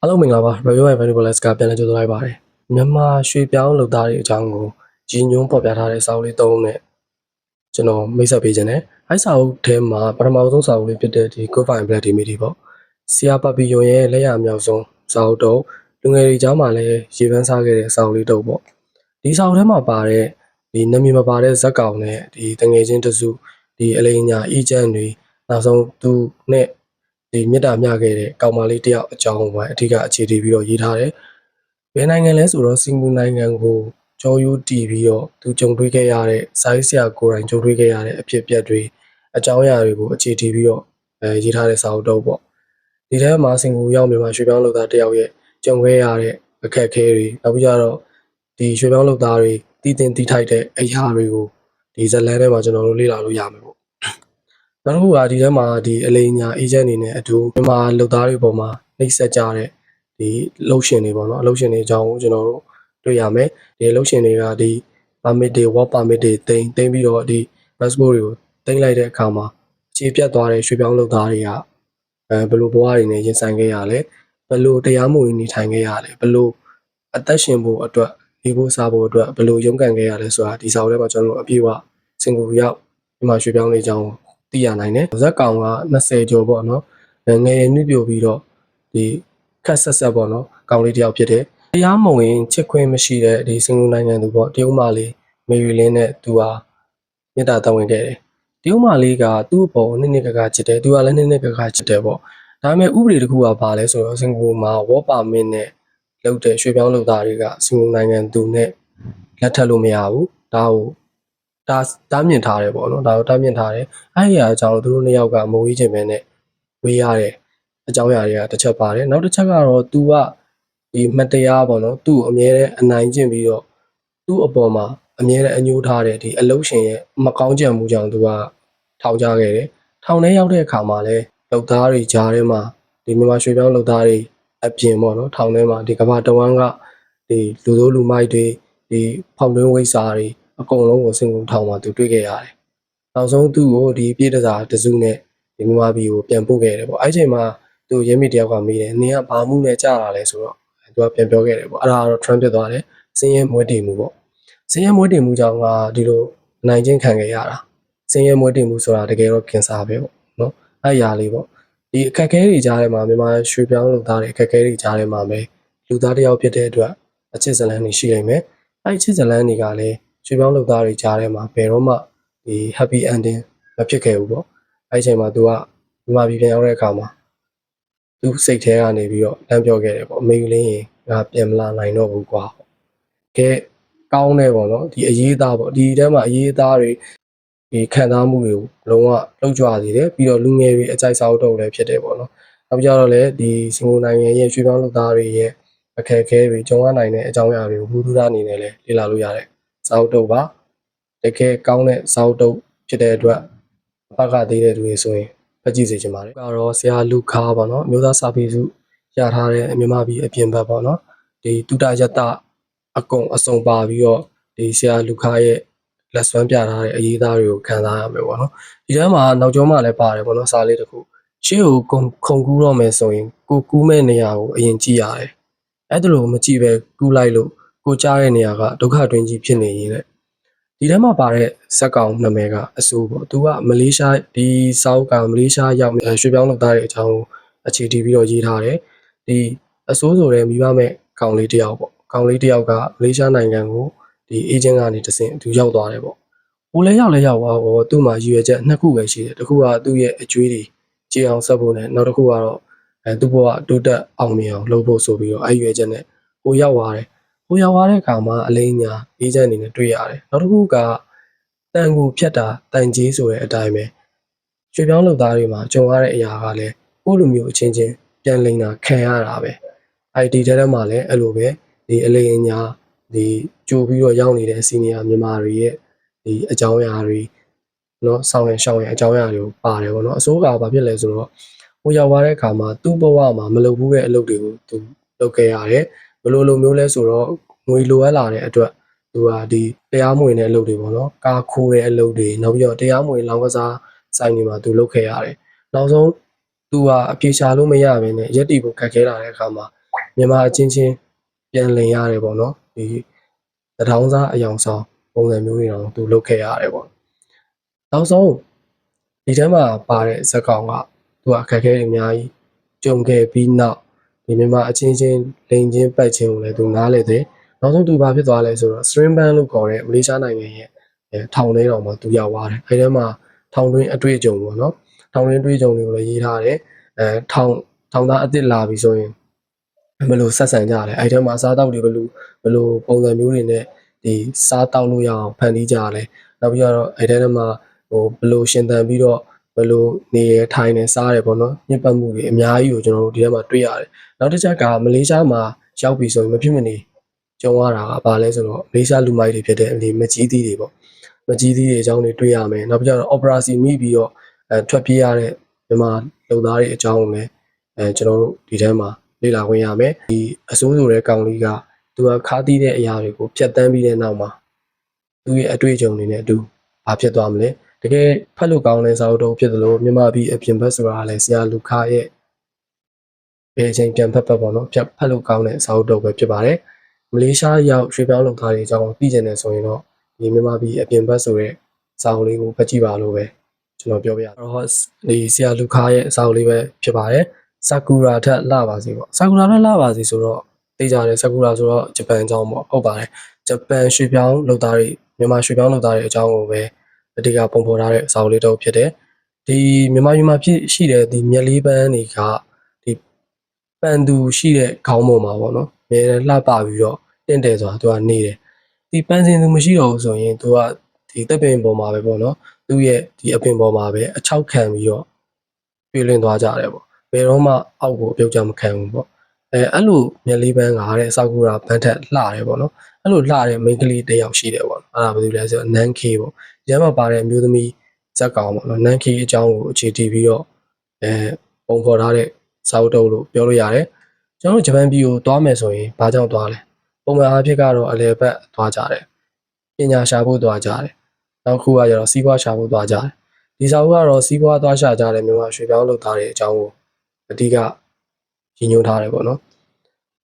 အားလုံးမင်္ဂလာပါ Review and Value Balance ကပြန်လည်ကြိုဆိုလိုက်ပါတယ်မြန်မာရွှေပြောင်းလုပ်သားတွေအကြောင်းကိုရည်ညွှန်းပေါ်ပြထားတဲ့စာအုပ်လေးသုံးနဲ့ကျွန်တော်မိတ်ဆက်ပေးခြင်းနဲ့အဲစာအုပ်ထဲမှာပထမဆုံးစာအုပ်လေးဖြစ်တဲ့ဒီ Good Fine Black Dimity ပေါ့ဆရာပပီယွန်ရဲ့လက်ရအမြောက်ဆုံးစာအုပ်တော့လူငယ်တွေအကြောင်းမှာလည်းရေပန်းစားခဲ့တဲ့စာအုပ်လေးတော့ပေါ့ဒီစာအုပ်ထဲမှာပါတဲ့ဒီနာမည်မပါတဲ့ဇက်ကောင်နဲ့ဒီတငယ်ချင်းတစုဒီအလိညာအီချန်တွေနောက်ဆုံးသူနဲ့ ဒီမြစ်တာမျှခဲ့တဲ့ကောင်မလေးတယောက်အကြောင်းကိုပဲအဓိကအခြေတည်ပြီးတော့ရေးထားတယ်။ဘယ်နိုင်ငံလဲဆိုတော့စင်ကာပူနိုင်ငံကိုကြောယူတည်ပြီးတော့သူကြုံတွေ့ခဲ့ရတဲ့စာရေးဆရာကိုယ်တိုင်ကြုံတွေ့ခဲ့ရတဲ့အဖြစ်အပျက်တွေအကြောင်းအရာတွေကိုအခြေတည်ပြီးတော့အဲရေးထားတဲ့စာအုပ်တော့ပေါ့။ဒီထဲမှာစင်ကာပူရောက်မြန်မာရွှေပြောင်းလုပ်သားတယောက်ရဲ့ကြုံခဲ့ရတဲ့အခက်အခဲတွေနောက်ပြီးတော့ဒီရွှေပြောင်းလုပ်သားတွေတည်တင်တည်ထိုက်တဲ့အရာတွေကိုဒီဇက်လန်ထဲမှာကျွန်တော်တို့လေ့လာလို့ရမယ်ပေါ့ နောက်တစ်ခုကဒီထဲမှာဒီအလိညာအေဂျင့်အနေနဲ့အတူမြန်မာလုပ်သားတွေပေါ်မှာနှိပ်စက်ကြတဲ့ဒီလှုပ်ရှင်တွေပေါ့နော်အလုပ်ရှင်တွေအကြောင်းကိုကျွန်တော်တို့တွေ့ရမယ်ဒီလှုပ်ရှင်တွေကဒီ permit တွေ work permit တွေတင်တင်ပြီးတော့ဒီ passport တွေကိုတင်လိုက်တဲ့အခါမှာအခြေပြတ်သွားတဲ့ရွှေပြောင်းလုပ်သားတွေကအဲဘယ်လိုဘဝတွေနဲ့ရင်ဆိုင်ခဲ့ရလဲဘယ်လိုတရားမဝင်နေထိုင်ခဲ့ရလဲဘယ်လိုအသက်ရှင်ဖို့အတွက်နေဖို့စားဖို့အတွက်ဘယ်လိုရုန်းကန်ခဲ့ရလဲဆိုတာဒီစာအုပ်ထဲမှာကျွန်တော်တို့အပြည့်အဝစင်ကူရောက်မြန်မာရွှေပြောင်းလေးအကြောင်း သိရနိုင်တယ်ဇက်ကောင်က20ကျော်ပေါ့နော်ငယ်ငယ်နှိပြိုပြီးတော့ဒီခက်ဆက်ဆက်ပေါ့နော်ကောင်လေးတယောက်ဖြစ်တယ်တရားမဝင်ချစ်ခွင့်မရှိတဲ့ဒီစင်ကာပူနိုင်ငံသူပေါ့တရုတ်မလေးမေရီလင်းနဲ့သူဟာမြတ်တာတောင်းဝင်ခဲ့တယ်တရုတ်မလေးကသူ့အပေါ်နှစ်နှစ်ကကချစ်တယ်သူကလည်းနှစ်နှစ်ကကချစ်တယ်ပေါ့ဒါပေမဲ့ဥပဒေတစ်ခုကဘာလဲဆိုတော့စင်ကာပူမှာ work permit နဲ့လုပ်တဲ့ရွှေပြောင်းလုပ်သားတွေကစင်ကာပူနိုင်ငံသူနဲ့လက်ထပ်လို့မရဘူးဒါကို ဒါတားမြင်ထားတယ်ပေါ့နော်ဒါကိုတားမြင်ထားတယ်အဲ့ဒီအကြောင်းသူတို့နှစ်ယောက်ကမဝေးခြင်းပဲနဲ့ဝေးရတဲ့အကြောင်းအရာတွေကတစ်ချက်ပါတယ်နောက်တစ်ချက်ကတော့ तू ကဒီမတရားပေါ့နော်သူ့ကိုအမြဲတမ်းအနိုင်ကျင့်ပြီးတော့သူ့အပေါ်မှာအမြဲတမ်းအညှိုးထားတဲ့ဒီအလုရှင်ရဲ့မကောင်းကြံမှုကြောင့် तू ကထောင်ချခဲ့တယ်ထောင်ထဲရောက်တဲ့အခါမှာလည်းလုပ်သားတွေကြားထဲမှာဒီမြန်မာရွှေပြောင်းလုပ်သားတွေအပြင်ပေါ့နော်ထောင်ထဲမှာဒီကမ္ဘာတဝန်းကဒီလူသိုးလူမိုက်တွေဒီဖောက်တွင်းဝိစာတွေ အကုန်လုံးကိုစင်ကုန်ထောင်မှာသူတွေ့ခဲ့ရတယ်နောက်ဆုံးသူ့ကိုဒီပြည်တစားတစုနဲ့ဒီမြန်မာပြည်ကိုပြန်ပို့ခဲ့တယ်ပေါ့အဲ့ချိန်မှာသူရဲမိတယောက်ကမေးတယ်နင်ကဘာမှုနဲ့ကြာလာလဲဆိုတော့သူကပြန်ပြောခဲ့တယ်ပေါ့အဲ့ဒါကတော့ Trump ဖြစ်သွားတယ်စင်းရဲမွေးတည်မှုပေါ့စင်းရဲမွေးတည်မှုကြောင့်ကဒီလိုနိုင်ချင်းခံခဲ့ရတာစင်းရဲမွေးတည်မှုဆိုတာတကယ်တော့ကင်ဆာပဲပေါ့နော်အဲ့အရာလေးပေါ့ဒီအခက်အခဲတွေကြားထဲမှာမြန်မာရွှေပြောင်းလုပ်သားတွေအခက်အခဲတွေကြားထဲမှာပဲလူသားတစ်ယောက်ဖြစ်တဲ့အတွက်အချစ်ဇလန်းတွေရှိနိုင်မယ်အဲ့အချစ်ဇလန်းတွေကလည်း ရွှေပြောင်းလုပ်သားတွေကြားထဲမှာဘယ်တော့မှဒီ happy ending မဖြစ်ခဲ့ဘူးပေါ့အဲ့ဒီအချိန်မှာ तू ကမြန်မာပြည်ပြန်ရောက်တဲ့အခါမှာ तू စိတ်ထဲကနေပြီးတော့လမ်းပြောခဲ့တယ်ပေါ့အမေကလေးရင်ငါပြန်မလာနိုင်တော့ဘူးကွာကဲကောင်းတယ်ပေါ့နော်ဒီအရေးသားပေါ့ဒီထဲမှာအရေးသားတွေဒီခံစားမှုတွေကိုလုံးဝလှုပ်ကြွစေတယ်ပြီးတော့လူငယ်တွေအကြိုက်စားတော့လည်းဖြစ်တယ်ပေါ့နော်နောက်ကြတော့လည်းဒီစင်ကာပူနိုင်ငံရဲ့ရွှေပြောင်းလုပ်သားတွေရဲ့အခက်အခဲတွေကြုံရနိုင်တဲ့အကြောင်းအရာတွေကိုဘူးသူသားအနေနဲ့လည်းလေ့လာလို့ရတယ် စားတော့ပါတကယ်ကောင်းတဲ့ဇောက်တုပ်ဖြစ်တဲ့အတွက်အဖကသေးတဲ့သူတွေဆိုရင်ဖတ်ကြည့်စေချင်ပါတယ်။ကတော့ဆရာလူခါပေါ့နော်မျိုးသားစာပေစုရထားတဲ့မြန်မာပြည်အပြင်ဘက်ပေါ့နော်ဒီတုတရတအကုံအစုံပါပြီးတော့ဒီဆရာလူခါရဲ့လက်စွမ်းပြထားတဲ့အရေးသားတွေကိုခံစားရမယ်ပေါ့နော်ဒီထဲမှာနောက်ကျောင်းမှလည်းပါတယ်ပေါ့နော်စာလေးတစ်ခုရှေ့ကိုခုံခုံကူးတော့မယ်ဆိုရင်ကိုကူးမဲ့နေရာကိုအရင်ကြည့်ရတယ်အဲ့ဒါလိုမကြည့်ပဲကူးလိုက်လို့ ကိုကြားတဲ့နေရာကဒုက္ခတွင်းကြီးဖြစ်နေရင်လေဒီထဲမှာပါတဲ့ဇက်ကောင်နာမည်ကအဆိုးပေါ့သူကမလေးရှားဒီစောက်ကမလေးရှားရောက်အဲရွှေပြောင်းလုပ်သားတွေအကြောင်းကိုအခြေတည်ပြီးတော့ရေးထားတယ်ဒီအဆိုးဆိုတဲ့မိဘမဲ့ကောင်လေးတယောက်ပေါ့ကောင်လေးတယောက်ကမလေးရှားနိုင်ငံကိုဒီအေဂျင့်ကနေတဆင့်သူရောက်သွားတယ်ပေါ့ဟိုလဲရောက်လဲရောက်သွားတော့သူ့မှာရည်ရွယ်ချက်နှစ်ခုပဲရှိတယ်တစ်ခုကသူ့ရဲ့အကျွေးတွေကြည်အောင်ဆက်ဖို့နဲ့နောက်တစ်ခုကတော့အဲသူ့ဘဝတိုးတက်အောင်မြင်အောင်လုပ်ဖို့ဆိုပြီးတော့အဲ့ရွယ်ချက်နဲ့ဟိုရောက်သွားတယ် ဟိုရောက်သွားတဲ့အခါမှာအလိညာအေးချမ်းအနေနဲ့တွေ့ရတယ်နောက်တစ်ခုကတန်ကိုဖြတ်တာတန်ကြီးဆိုတဲ့အတိုင်းပဲရွှေပြောင်းလုပ်သားတွေမှာကြုံရတဲ့အရာကလည်းကိုယ့်လိုမျိုးအချင်းချင်းပြန်လိန်တာခံရတာပဲ IT ထဲထဲမှာလည်းအဲ့လိုပဲဒီအလိညာဒီကြိုပြီးတော့ရောက်နေတဲ့စီနီယာမြန်မာတွေရဲ့ဒီအကြောင်းအရာတွေเนาะဆောင်းရရှောင်းရအကြောင်းအရာတွေကိုပါတယ်ပေါ့เนาะအစိုးကဘာဖြစ်လဲဆိုတော့ဟိုရောက်သွားတဲ့အခါမှာသူ့ဘဝမှာမလုပ်ဘူးတဲ့အလုပ်တွေကိုသူလုပ်ခဲ့ရတယ် ဘယ်လိုလိုမျိုးလဲဆိုတော့ငွေလိုအပ်လာတဲ့အတွက်သူကဒီတရားမဝင်တဲ့အလုပ်တွေပေါ့နော်ကာခိုးတဲ့အလုပ်တွေနောက်ပြီးတော့တရားမဝင်လောင်းကစားဆိုင်တွေမှာသူလုပ်ခဲ့ရတယ်နောက်ဆုံးသူကအပြေရှာလို့မရဘဲနဲ့ရက်တီကိုခတ်ခဲလာတဲ့အခါမှာမြန်မာအချင်းချင်းပြန်လည်ရတယ်ပေါ့နော်ဒီတထောင်းစားအယောင်ဆောင်ပုံစံမျိုးတွေတော့သူလုပ်ခဲ့ရတယ်ပေါ့နောက်ဆုံးဒီထဲမှာပါတဲ့ဇက်ကောင်ကသူကအခက်အခဲတွေအများကြီးကြုံခဲ့ပြီးနောက် ဒီမြန်မာအချင်းချင်းလိန်ချင်းပတ်ချင်းကိုလည်းသူနားလေတယ်နောက်ဆုံးသူဘာဖြစ်သွားလဲဆိုတော့ string band လို့ခေါ်တဲ့မလေးရှားနိုင်ငံရဲ့အဲထောင်လေးတော်မှာသူရောက်သွားတယ်အဲဒီထဲမှာထောင်တွင်းအတွေ့အကြုံပေါ့နော်ထောင်တွင်းအတွေ့အကြုံတွေကိုလည်းရေးထားတယ်အဲထောင်ထောင်သားအစ်စ်လာပြီဆိုရင်ဘယ်လိုဆက်ဆံကြလဲအဲဒီထဲမှာစားတောက်တွေဘယ်လိုဘယ်လိုပုံစံမျိုးတွေနဲ့ဒီစားတောက်လို့ရအောင်ဖန်တီးကြလဲနောက်ပြီးတော့အဲဒီထဲမှာဟိုဘယ်လိုရှင်သန်ပြီးတော့ဘယ်လိုနေရထိုင်နေစားတယ်ပေါ့နော်ညစ်ပတ်မှုတွေအများကြီးကိုကျွန်တော်တို့ဒီထဲမှာတွေ့ရတယ် နောက်တစ်ချက်ကမလေးရှားမှာရောက်ပြီဆိုရင်မဖြစ်မနေကြုံရတာကဘာလဲဆိုတော့မလေးရှားလူမိုက်တွေဖြစ်တဲ့ဒီမကြီးသီးတွေပေါ့မကြီးသီးတွေအကြောင်းတွေတွေ့ရမယ်နောက်ပြီးတော့ operation မိပြီးတော့အဲထွက်ပြေးရတဲ့မြန်မာလူသားတွေအကြောင်းကိုလည်းအဲကျွန်တော်တို့ဒီထဲမှာလေ့လာခွင့်ရမယ်ဒီအစိုးဆိုတဲ့ကောင်လေးကသူကခါးသီးတဲ့အရာတွေကိုဖြတ်တန်းပြီးတဲ့နောက်မှာသူရဲ့အတွေ့အကြုံတွေနဲ့အတူဘာဖြစ်သွားမလဲတကယ်ဖတ်လို့ကောင်းတဲ့စာအုပ်တုံးဖြစ်သလိုမြန်မာပြည်အပြင်ဘက်ဆိုတာလည်းဆရာလူခရဲ့ ဘယ်အချိန်ပြန်ဖတ်ဖတ်ပေါ့နော်ဖြတ်ဖတ်လို့ကောင်းတဲ့စာအုပ်တုံးပဲဖြစ်ပါတယ်မလေးရှားရောက်ရွှေပြောင်းလုံသားတွေအကြောင်းသိကျင်တယ်ဆိုရင်တော့ဒီမြန်မာပြည်အပြင်ဘက်ဆိုတဲ့စာအုပ်လေးကိုဖတ်ကြည့်ပါလို့ပဲကျွန်တော်ပြောပြရအောင်တော့ဒီဆရာလူခရဲ့စာအုပ်လေးပဲဖြစ်ပါတယ်ဆာကူရာထက်လှပါစေပေါ့ဆာကူရာထက်လှပါစေဆိုတော့သိကြတယ်ဆာကူရာဆိုတော့ဂျပန်အကြောင်းပေါ့ဟုတ်ပါတယ်ဂျပန်ရွှေပြောင်းလုံသားတွေမြန်မာရွှေပြောင်းလုံသားတွေအကြောင်းကိုပဲအတိအကပုံဖော်ထားတဲ့စာအုပ်လေးတော့ဖြစ်တယ်ဒီမြန်မာပြည်မှာဖြစ်ရှိတဲ့ဒီမြက်လေးပန်းတွေကဒီ ပန်သူရှိတဲ့ခေါင်းပေါ်မှာပေါ့နော်အများနဲ့လှပပြီးတော့တင့်တယ်ဆိုတာသူကနေတယ်ဒီပန်းစင်သူမရှိတော့ဘူးဆိုရင်သူကဒီတပ်ပင်ပေါ်မှာပဲပေါ့နော်သူ့ရဲ့ဒီအပင်ပေါ်မှာပဲအချောက်ခံပြီးတော့ပြေးလင်းသွားကြတယ်ပေါ့ဘယ်တော့မှအောက်ကိုအပြုတ်ကြမခံဘူးပေါ့အဲအဲ့လိုမြက်လေးပန်းကတဲ့စာကူရာဘန်းထက်လှတယ်ပေါ့နော်အဲ့လိုလှတဲ့မိန်းကလေးတစ်ယောက်ရှိတယ်ပေါ့အဲ့ဒါဘာလို့လဲဆိုတော့နန်းခေပေါ့ဒီမှာပါတဲ့အမျိုးသမီးဇက်ကောင်ပေါ့နော်နန်းခေအကြောင်းကိုအခြေတည်ပြီးတော့အဲပုံဖော်ထားတဲ့ စာအုပ်တုပ်လို့ပြောလို့ရတယ်ကျွန်တော်တို့ဂျပန်ပြည်ကိုသွားမယ်ဆိုရင်ဘာကြောင့်သွားလဲပုံမှန်အားဖြင့်ကတော့အလဲဘက်သွားကြတယ်ပညာရှာဖို့သွားကြတယ်နောက်ခုကကျတော့စီးပွားရှာဖို့သွားကြတယ်ဒီစာအုပ်ကတော့စီးပွားသွားရှာကြတယ်မြန်မာရွှေပြောင်းလုပ်သားတဲ့အကြောင်းကိုအဓိကရည်ညွှန်းထားတယ်ပေါ့နော်။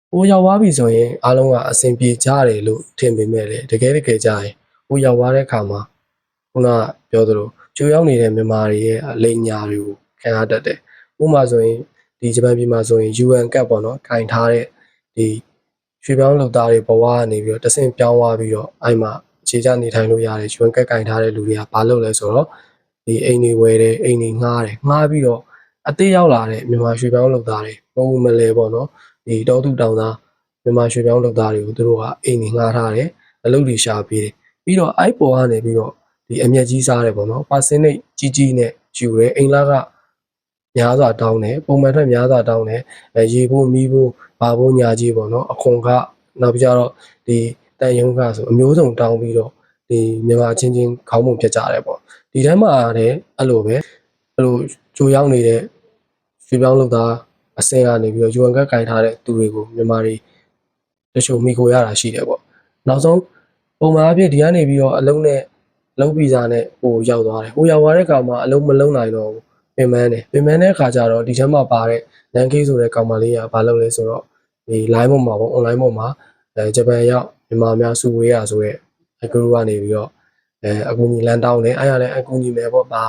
ဟိုရောက်သွားပြီဆိုရင်အားလုံးကအဆင်ပြေကြတယ်လို့ထင်ပေမဲ့လေတကယ်တကယ်ကြရင်ဟိုရောက်သွားတဲ့အခါမှာခုနကပြောသလိုကျိုးရောက်နေတဲ့မြန်မာတွေရဲ့အလိမ်ညာတွေကိုခံရတတ်တယ်။ဥပမာဆိုရင် ဒီဂျပန်ပြည်မှာဆိုရင် UN ကပ်ပေါ့နော်။ကင်ထားတဲ့ဒီရွှေပြောင်းလုပ်သားတွေဘဝကနေပြီးတော့တဆင့်ပြောင်းသွားပြီးတော့အဲ့မှာအခြေချနေထိုင်လို့ရတယ် UN ကပ်ကင်ထားတဲ့လူတွေကဘာလုပ်လဲဆိုတော့ဒီအိမ်တွေဝယ်တယ်အိမ်တွေငှားတယ်ငှားပြီးတော့အသေးရောက်လာတဲ့မြန်မာရွှေပြောင်းလုပ်သားတွေပုံမလဲပေါ့နော်ဒီတောသူတောင်သားမြန်မာရွှေပြောင်းလုပ်သားတွေကိုသူတို့ကအိမ်တွေငှားထားတယ်အလုပ်တွေရှာပေးတယ်ပြီးတော့အိုက်ပေါ်ကနေပြီးတော့ဒီအမျက်ကြီးစားတယ်ပေါ့နော်ပါစင်းနဲ့ကြီးကြီးနဲ့ယူတယ်အိမ်လာက များစွာတောင်းတယ်ပုံမှန်ထက်များစွာတောင်းတယ်အဲရေဖို့မီးဖို့ဘာဖို့ညာကြီးပေါ့နော်အခွန်ကနောက်ပြီးတော့ဒီတန်ယုံကဆိုအမျိုးစုံတောင်းပြီးတော့ဒီမြန်မာချင်းချင်းခေါင်းပုံပြတ်ကြတယ်ပေါ့ဒီထဲမှာလည်းအဲ့လိုပဲအဲ့လိုကြိုရောက်နေတဲ့ရွှေပြောင်းလုပ်သားအစင်ကနေပြီးတော့ UN ကကင်ထားတဲ့သူတွေကိုမြန်မာတွေတချို့မိကိုရတာရှိတယ်ပေါ့နောက်ဆုံးပုံမှန်အဖြစ်ဒီကနေပြီးတော့အလုံးနဲ့လုံးဗီဇာနဲ့ဟိုရောက်သွားတယ်ဟိုရောက်သွားတဲ့ကောင်မှအလုံးမလုံးနိုင်တော့ဘူး ပင်မန်းတယ်ပင်မန်းတဲ့အခါကျတော့ဒီထဲမှာပါတဲ့လန်ကေးဆိုတဲ့ကောင်မလေးကဘာလုပ်လဲဆိုတော့ဒီ line ပေါ်မှာပေါ့ online ပေါ်မှာအဲဂျပန်ရောက်မြန်မာများစုဝေးရဆိုရဲအကူကနေပြီးတော့အဲအကူကြီးလန်တောင်းတယ်အဲ့ရလဲအကူကြီးမယ်ပေါ့ပါ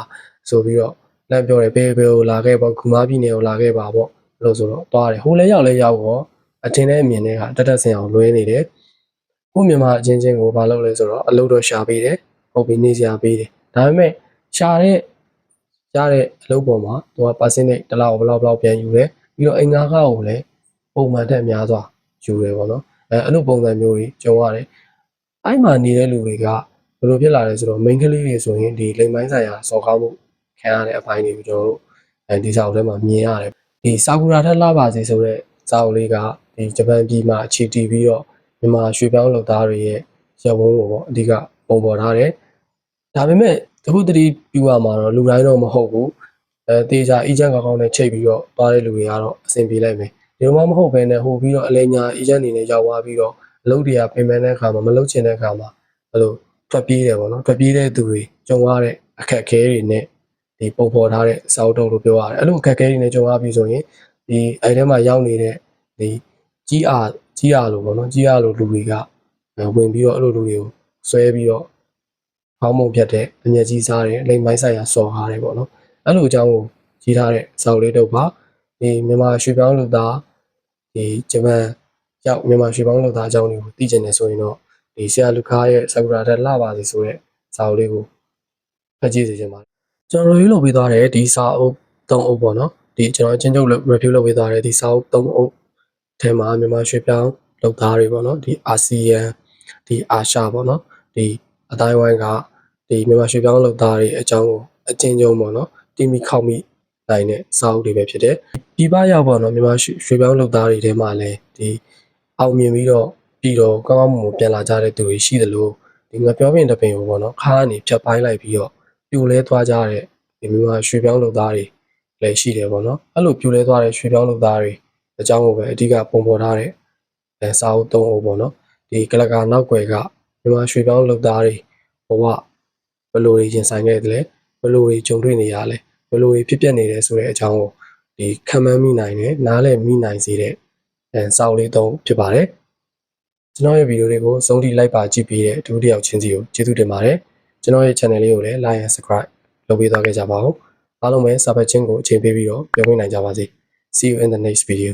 ဆိုပြီးတော့လမ်းပြောတယ်ဘယ်ဘယ်ကိုလာခဲ့ပေါ့ဂူမားပြည်နယ်ကိုလာခဲ့ပါပေါ့လို့ဆိုတော့သွားတယ်ဟိုလဲရောက်လဲရောက်တော့အထင်နဲ့အမြင်နဲ့ကတက်တက်ဆင်အောင်လွဲနေတယ်ခုမြန်မာအချင်းချင်းကိုမလုပ်လဲဆိုတော့အလုပ်တော့ရှာပေးတယ်ဟုတ်ပြီနေစရာပေးတယ်ဒါပေမဲ့ရှာတဲ့ ရတဲ့အလုပ်ပေါ်မှာသူက percentage တစ်လောက်ဘယ်လောက်ဘယ်လောက်ပြန်ယူတယ်ပြီးတော့အင်္ဂါခါကိုလည်းပုံမှန်တက်များစွာယူတယ်ပေါ့နော်အဲအဲ့လိုပုံစံမျိုးကြီးကြုံရတယ်အဲ့မှာနေတဲ့လူတွေကဘယ်လိုဖြစ်လာလဲဆိုတော့ main ကလေးတွေဆိုရင်ဒီလိမ်ပိုင်းဆိုင်ရာစော်ကားမှုခံရတဲ့အပိုင်းတွေကိုကျွန်တော်တို့အဲဒီစာအုပ်ထဲမှာမြင်ရတယ်ဒီဆာကူရာထက်လာပါစေဆိုတဲ့စာအုပ်လေးကဒီဂျပန်ပြည်မှာအခြေတည်ပြီးတော့မြန်မာရွှေပြောင်းလုပ်သားတွေရဲ့ရဝန်းကိုပေါ့အဓိကပုံပေါ်ထားတယ်ဒါပေမဲ့ တခုတတိပြူရမှာတော့လူတိုင်းတော့မဟုတ်ဘူးအဲတေချာအီဂျင့်ကောင်းကောင်းနဲ့ချိန်ပြီးတော့သွားတဲ့လူတွေကတော့အဆင်ပြေလိုက်မယ်ဒီလိုမှမဟုတ်ဘဲနဲ့ဟိုပြီးတော့အလဲညာအီဂျင့်အနေနဲ့ရောက်သွားပြီးတော့အလုပ်တွေကပြင်ပန်းတဲ့အခါမှာမလုပ်ချင်တဲ့အခါမှာဘယ်လိုထွက်ပြေးတယ်ပေါ့နော်ထွက်ပြေးတဲ့သူတွေကြုံရတဲ့အခက်အခဲတွေနဲ့ဒီပုံဖော်ထားတဲ့စာအုပ်တုပ်လို့ပြောရတယ်အဲ့လိုအခက်အခဲတွေနဲ့ကြုံရပြီဆိုရင်ဒီအဲ့ထဲမှာရောက်နေတဲ့ဒီကြီးအားကြီးအားလို့ပေါ့နော်ကြီးအားလို့လူတွေကအဲဝင်ပြီးတော့အဲ့လိုလူတွေကိုဆွဲပြီးတော့ ဖောင်းမုံဖြတ်တဲ့အမျက်ကြီးစားတယ်အလိမ်မိုင်းဆိုင်ရာစော်ကားတယ်ပေါ့နော်အဲ့လိုအကြောင်းကိုကြီးထားတဲ့ဇာတ်လေးတော့ပါဒီမြန်မာရွှေပြောင်းလူသားဒီဂျပန်ရောက်မြန်မာရွှေပြောင်းလူသားအကြောင်းတွေကိုသိကျင်နေဆိုရင်တော့ဒီဆရာလူခါရဲ့ဆာကူရာတက်လှပါစီဆိုတဲ့ဇာတ်လေးကိုဖတ်ကြည့်စေချင်ပါတယ်ကျွန်တော်ရေးလုပ်ပေးသွားတဲ့ဒီစာအုပ်၃အုပ်ပေါ့နော်ဒီကျွန်တော်အချင်းချုပ် review လုပ်ပေးသွားတဲ့ဒီစာအုပ်၃အုပ်ထဲမှာမြန်မာရွှေပြောင်းလုပ်သားတွေပေါ့နော်ဒီအာဆီယံဒီအာရှပေါ့နော်ဒီအတိုင်းဝိုင်းက ဒီမြန်မာရွှေပြောင်းလုပ်သားတွေအကြောင်းကိုအချင်းချင်းပေါ့နော်တီမီခောက်မိနိုင်တဲ့စာအုပ်တွေပဲဖြစ်တယ်ဒီပရောက်ပေါ့နော်မြန်မာရွှေရွှေပြောင်းလုပ်သားတွေထဲမှာလည်းဒီအောင်မြင်ပြီးတော့ပြီးတော့ကောင်းကောင်းမွန်မွန်ပြန်လာကြတဲ့သူတွေရှိသလိုဒီငါပြောပင်တပင်ကိုပေါ့နော်ခါကနေဖြတ်ပိုင်းလိုက်ပြီးတော့ပြိုလဲသွားကြတဲ့ဒီမြန်မာရွှေပြောင်းလုပ်သားတွေလည်းရှိတယ်ပေါ့နော်အဲ့လိုပြိုလဲသွားတဲ့ရွှေပြောင်းလုပ်သားတွေအကြောင်းကိုပဲအဓိကပုံဖော်ထားတဲ့အဲစာအုပ်သုံးအုပ်ပေါ့နော်ဒီကလကာနောက်ွယ်ကမြန်မာရွှေပြောင်းလုပ်သားတွေဘဝ ဘယ်လိုတွေရင်ဆိုင်ခဲ့တယ်လဲဘယ်လိုတွေကြုံတွေ့နေရလဲဘယ်လိုတွေဖြစ်ပျက်နေတယ်ဆိုတဲ့အကြောင်းကိုဒီခံမှန်းမိနိုင်တယ်နားလည်မိနိုင်စေတဲ့အဲစာအုပ်လေးသုံးဖြစ်ပါတယ်ကျွန်တော်ရဲ့ဗီဒီယိုတွေကိုအဆုံးထိလိုက်ပါကြည့်ပြီးတဲ့ဒုတိယချင်းစီကိုကျေးဇူးတင်ပါတယ်ကျွန်တော်ရဲ့ channel လေးကိုလည်း like and subscribe လုပ်ပေးသွားခဲ့ကြပါဦးအားလုံးပဲစာဖတ်ခြင်းကိုအချိန်ပေးပြီးတော့ပြောပြနိုင်ကြပါစေ see you in the next video